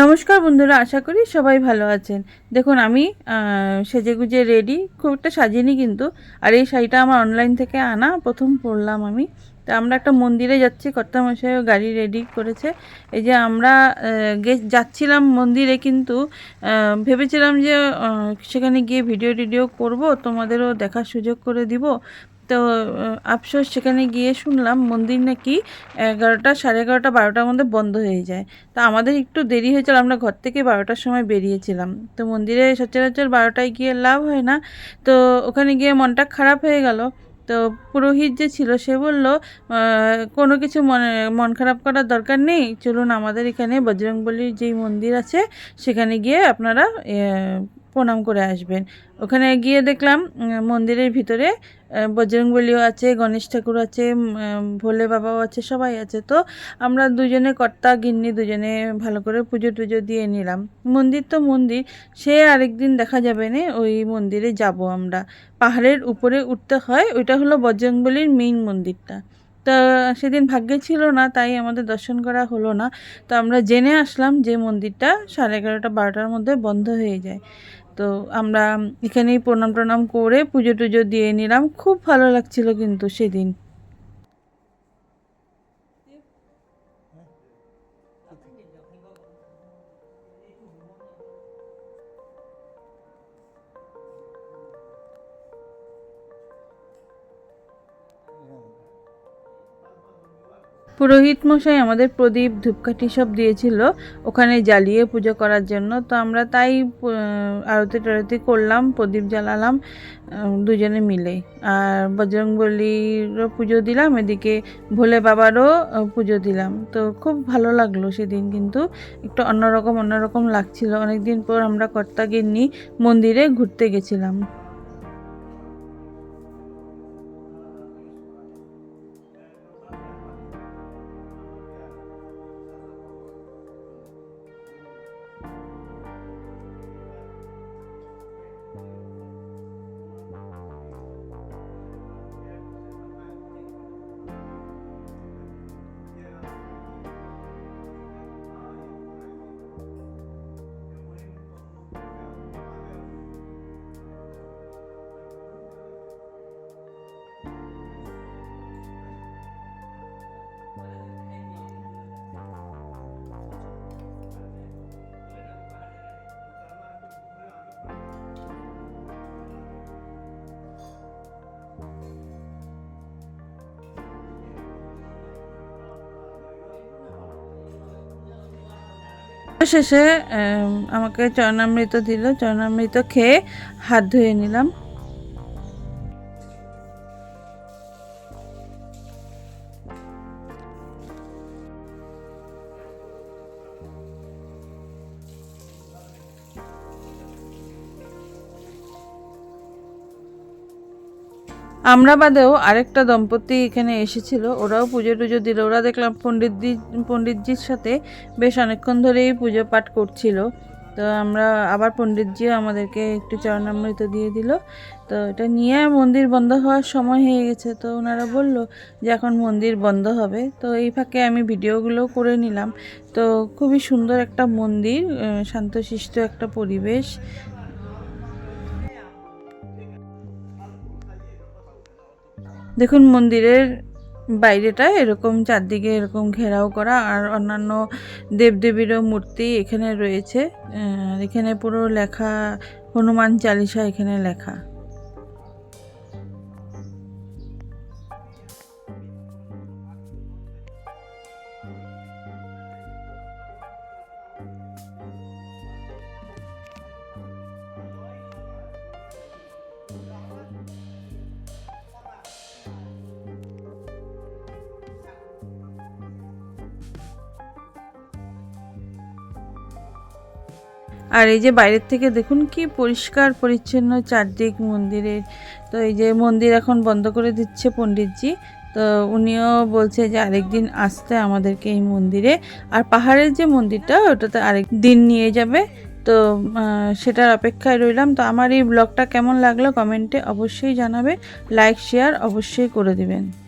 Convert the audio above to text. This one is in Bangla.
নমস্কার বন্ধুরা, আশা করি সবাই ভালো আছেন। দেখুন, আমি সেজে গুজে রেডি খুব একটা সাজিনি কিন্তু, আর এই শাড়িটা আমার অনলাইন থেকে আনা, প্রথম পরলাম আমি। তা আমরা একটা মন্দিরে যাচ্ছি, কর্তামশাইও গাড়ি রেডি করেছে। এই যে আমরা গে যাচ্ছিলাম মন্দিরে কিন্তু ভেবেছিলাম যে সেখানে গিয়ে ভিডিও টিডিও করব, তোমাদেরও দেখার সুযোগ করে দিব। তো আফসোস, সেখানে গিয়ে শুনলাম মন্দির নাকি এগারোটা, সাড়ে এগারোটা, বারোটার মধ্যে বন্ধ হয়ে যায়। তা আমাদের একটু দেরি হয়েছিল, আমরা ঘর থেকে বারোটার সময় বেরিয়েছিলাম। তো মন্দিরে সচরাচর বারোটায় গিয়ে লাভ হয় না। তো ওখানে গিয়ে মনটা খারাপ হয়ে গেল। তো পুরোহিত যে ছিল, সে বলল কোনো কিছু মনে, মন খারাপ করার দরকার নেই। চলুন আমাদের এখানে বজরংবলির যেই মন্দির আছে, সেখানে গিয়ে আপনারা প্রণাম করে আসবেন। ওখানে গিয়ে দেখলাম মন্দিরের ভিতরে বজরংবলিও আছে, গণেশ ঠাকুর আছে ভোলে বাবাও আছে, সবাই আছে। তো আমরা দুজনে কর্তা, গিন্নি দুজনে ভালো করে পুজো টুজো দিয়ে নিলাম। মন্দির তো মন্দির, সে আরেকদিন দেখা যাবে না, ওই মন্দিরে যাব আমরা। পাহাড়ের উপরে উঠতে হয়, ওইটা হলো বজরংবলির মেইন মন্দিরটা। তা সেদিন ভাগ্যে ছিল না, তাই আমাদের দর্শন করা হলো না। তো আমরা জেনে আসলাম যে মন্দিরটা সাড়ে এগারোটা, বারোটার মধ্যে বন্ধ হয়ে যায়। তো আমরা এখানেই প্রণাম টনাম করে পুজো টুজো দিয়ে নিলাম। খুব ভালো লাগছিল কিন্তু সেদিন। পুরোহিত মশাই আমাদের প্রদীপ ধূপকাঠি সব দিয়েছিল, ওখানে জ্বালিয়ে পুজো করার জন্য। তো আমরা তাই আরতি টারতি করলাম, প্রদীপ জ্বালালাম দুজনে মিলে। আর বজরংবলিরও পুজো দিলাম, এদিকে ভোলে বাবারও পুজো দিলাম। তো খুব ভালো লাগল সেদিন কিন্তু, একটু অন্যরকম অন্যরকম লাগছিল। অনেকদিন পর আমরা কর্তা গিন্নি মন্দিরে ঘুরতে গেছিলাম। শেষে আমাকে চরণামৃত দিল। চরণামৃত খেয়ে হাত ধুয়ে নিলাম। আমরা বাদেও আরেকটা দম্পতি এখানে এসেছিল। ওরাও পুজো টুজো দিল। ওরা দেখলাম পণ্ডিতজি, পণ্ডিতজির সাথে বেশ অনেকক্ষণ ধরেই পুজো পাঠ করছিল। তো আমরা আবার পণ্ডিতজিও আমাদেরকে একটু চরণামৃত দিয়ে দিল। তো এটা নিয়ে মন্দির বন্ধ হওয়ার সময় হয়ে গেছে। তো ওনারা বলল যে এখন মন্দির বন্ধ হবে। তো এই ফাঁকে আমি ভিডিওগুলো করে নিলাম। তো খুবই সুন্দর একটা মন্দির শান্তশিষ্ট একটা পরিবেশ। দেখুন, মন্দিরের বাইরেটা এরকম চারদিকে এরকম ঘেরাও করা আর অন্যান্য দেবদেবীরও মূর্তি এখানে রয়েছে। এখানে পুরো লেখা হনুমান চালিসা এখানে লেখা। আর এই যে বাইরের থেকে দেখুন কি পরিষ্কার, পরিচ্ছন্ন চারদিক মন্দিরের। তো এই যে মন্দির এখন বন্ধ করে দিচ্ছে পণ্ডিতজি। তো উনিও বলছে যে আরেকদিন আসতে আমাদেরকে এই মন্দিরে। আর পাহাড়ের যে মন্দিরটা, ওটাতে আরেক দিন নিয়ে যাবে। তো সেটার অপেক্ষায় রইলাম। তো আমার এই ব্লগটা কেমন লাগল কমেন্টে অবশ্যই জানাবে। লাইক, শেয়ার অবশ্যই করে দিবেন।